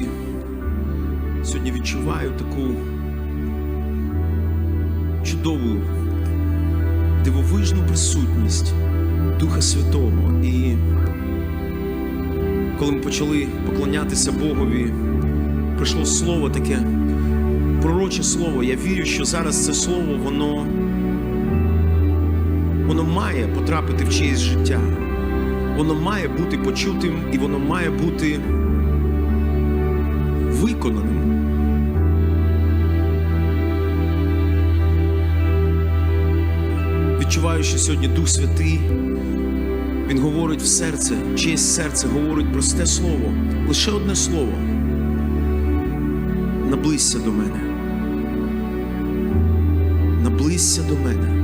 друзі, сьогодні відчуваю таку чудову, дивовижну присутність Духа Святого. І коли ми почали поклонятися Богові, прийшло слово таке, пророче слово. Я вірю, що зараз це слово, воно, воно має потрапити в чиєсь життя. Воно має бути почутим і воно має бути виконаним. Відчуваю, що сьогодні Дух Святий, Він говорить в серце, чиєсь серце говорить просте слово, лише одне слово. Наблизься до мене. Наблизься до мене.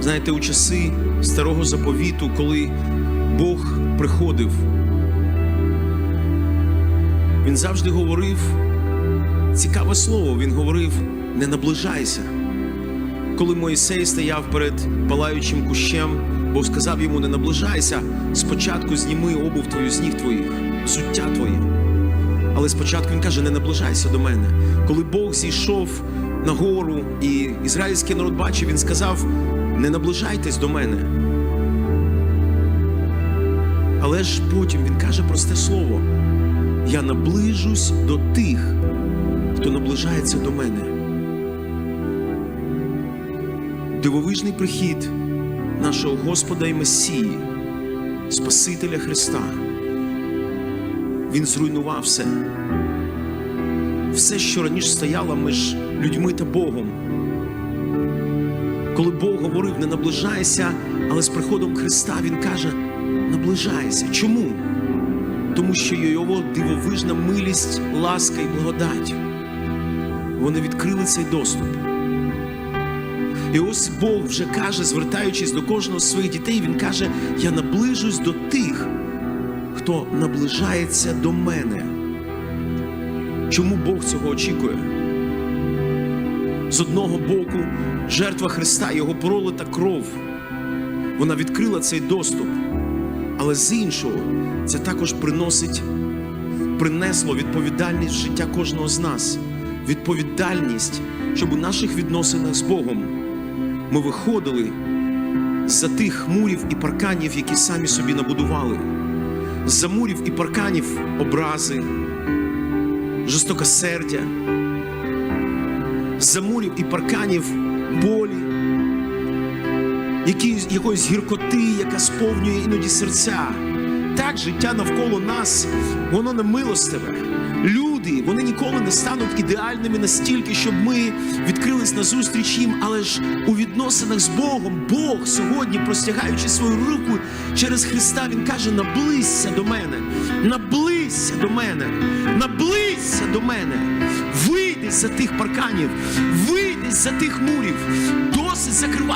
Знаєте, у часи старого заповіту, коли Бог приходив, Він завжди говорив цікаве слово. Він говорив: не наближайся. Коли Моїсей стояв перед палаючим кущем, Бог сказав йому: не наближайся, спочатку зніми обув твою з ніг твоїх, суття твоє. Але спочатку він каже: не наближайся до мене. Коли Бог зійшов на гору і ізраїльський народ бачив, він сказав: не наближайтесь до мене. Але ж потім він каже просте слово: я наближусь до тих, хто наближається до мене. Дивовижний прихід нашого Господа і Месії, Спасителя Христа. Він зруйнував все. Все, що раніше стояло між людьми та Богом. Коли Бог говорив, не наближайся, але з приходом Христа Він каже: наближайся. Чому? Тому що його дивовижна милість, ласка і благодать. Вони відкрили цей доступ. І ось Бог вже каже, звертаючись до кожного з своїх дітей, Він каже: Я наближусь до тих, хто наближається до мене. Чому Бог цього очікує? З одного боку, жертва Христа, Його пролита кров, вона відкрила цей доступ. Але з іншого, це також приносить, принесло відповідальність в життя кожного з нас. Відповідальність, щоб у наших відносинах з Богом ми виходили з-за тих мурів і парканів, які самі собі набудували, з-за мурів і парканів образи, жорстокосердя, з-за мурів і парканів болі, які, якоїсь гіркоти, яка сповнює іноді серця. Так, життя навколо нас, воно не милостиве. Люди, вони ніколи не стануть ідеальними настільки, щоб ми відкрились на зустріч їм, але ж у відносинах з Богом, Бог сьогодні, простягаючи свою руку через Христа, Він каже: наблизься до мене, наблизься до мене, наблизься до мене, вийди за тих парканів, вийди за тих мурів,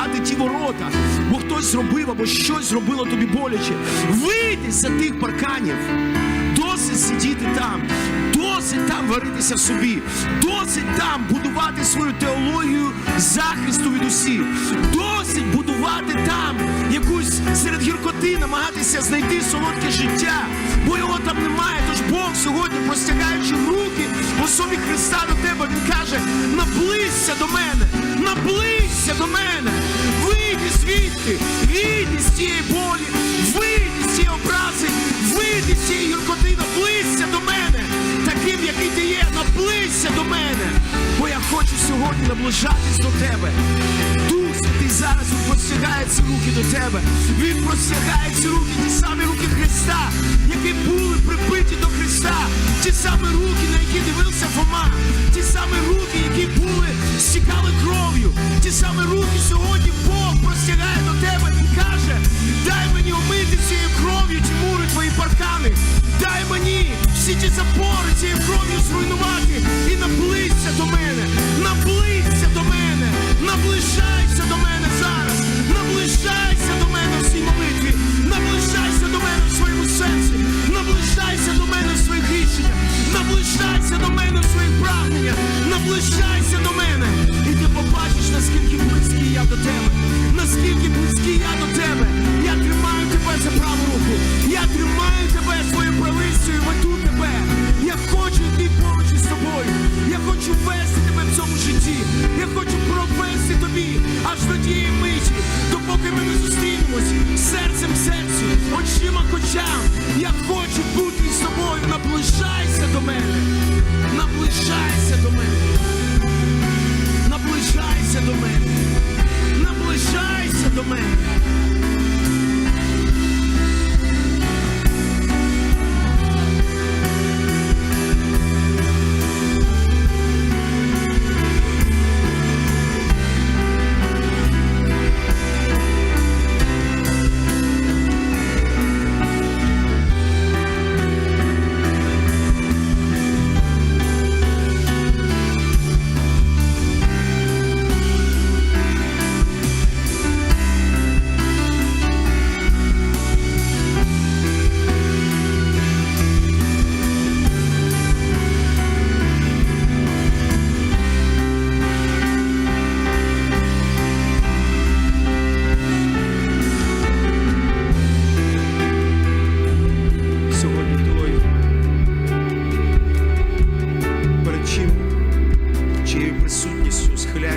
закривати ті ворота, бо хтось зробив або щось зробило тобі боляче. Вийди за тих парканів, досить сидіти там. Досить там варитися в собі, досить там будувати свою теологію захисту від усіх, досить будувати там якусь серед гіркоти, намагатися знайти солодке життя, бо його там немає. Тож Бог сьогодні, простягаючи руки в особі Христа до тебе, Він каже: наблизься до мене, наблизься до мене, звідти, вийди з цієї болі, вийди з цієї образи, вийди з цієї гіркоти, наблизься до мене таким, який ти є, наблизься до мене, бо я хочу сьогодні наближатись до тебе. Дух Святий зараз він простягає ці руки до тебе. Він простягає ці руки, ті самі руки Христа, які були прибиті до Христа, ті самі руки, на які дивився Фома, ті самі руки, які були, стікали кров'ю, ті самі руки сьогодні Бог простягає до тебе. Він каже, дай мені омити цією кров'ю ті мури твої паркани, дай мені всі ті запори цією кров'ю зруйнувати і наблизься до мене, наблизься до мене, наближайся до мене зараз, наближайся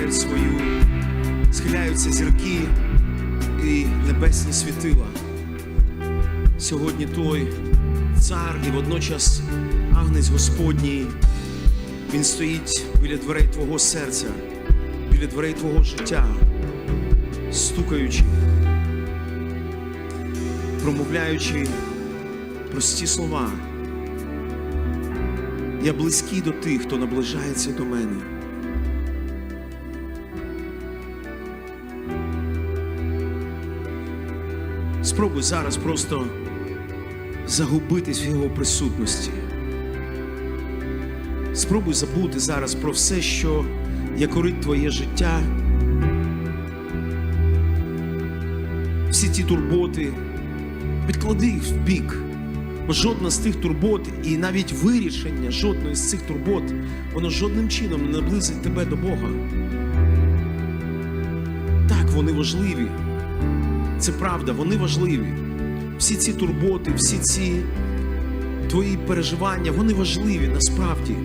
радістю свою, схиляються зірки і небесні світила. Сьогодні той цар і водночас агнець Господній. Він стоїть біля дверей твого серця, біля дверей твого життя, стукаючи, промовляючи прості слова. Я близький до тих, хто наближається до мене. Спробуй зараз просто загубитись в його присутності. Спробуй забути зараз про все, що якорить твоє життя. Всі ті турботи, відклади їх в бік. Бо жодна з тих турбот і навіть вирішення жодної з цих турбот, воно жодним чином не наблизить тебе до Бога. Так, вони важливі. Це правда, вони важливі. Всі ці турботи, всі ці твої переживання, вони важливі насправді,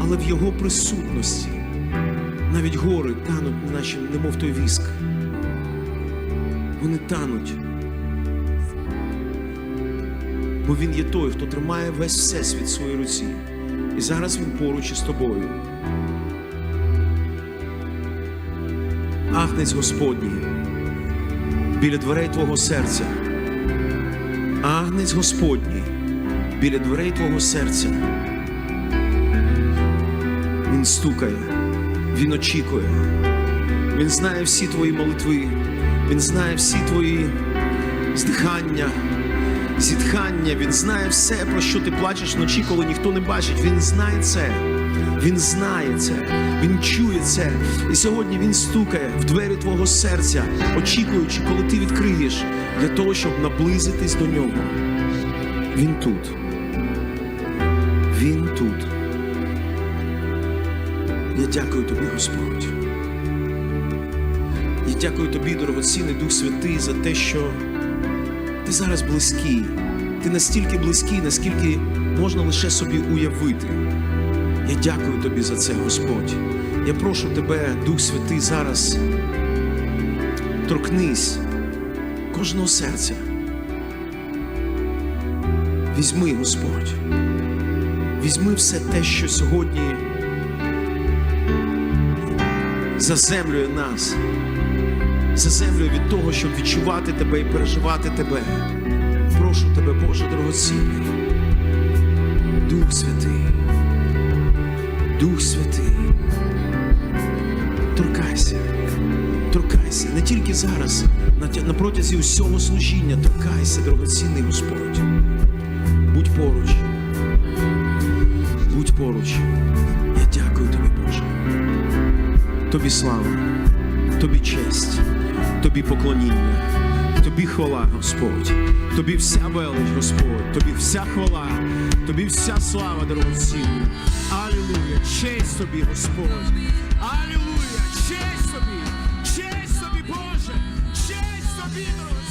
але в його присутності навіть гори тануть, наче немов той віск. Вони тануть. Бо він є той, хто тримає весь всесвіт в своїй руці. І зараз він поруч із тобою. Агнець Господній біля дверей твого серця. Агнець Господній біля дверей твого серця. Він стукає, він очікує, він знає всі твої молитви, він знає всі твої здихання, зітхання, він знає все, про що ти плачеш вночі, коли ніхто не бачить. Він знає це. Він знає це, він чує це. І сьогодні він стукає в двері твого серця, очікуючи, коли ти відкриєш, для того, щоб наблизитись до нього. Він тут. Він тут. Я дякую тобі, Господь. Я дякую тобі, дорогоцінний Дух Святий, за те, що ти зараз близький. Ти настільки близький, наскільки можна лише собі уявити. Я дякую тобі за це, Господь. Я прошу тебе, Дух Святий, зараз торкнись кожного серця. Візьми, Господь, візьми все те, що сьогодні заземлює нас, заземлює від того, щоб відчувати тебе і переживати тебе. Прошу тебе, Боже дорогоцінний, Дух Святий. Дух Святий, торкайся, торкайся не тільки зараз, на, протязі усього служіння, торкайся, дорогоцінний Господь. Будь поруч, будь поруч. Я дякую тобі, Боже. Тобі слава, тобі честь, тобі поклоніння, тобі хвала, Господь, тобі вся велич, Господь, тобі вся хвала, тобі вся слава, дорогоцінна. Алілуя, честь тобі, Господь. Алілуя, честь тобі, честь тобі, Боже, честь тобі, дорогоцінний.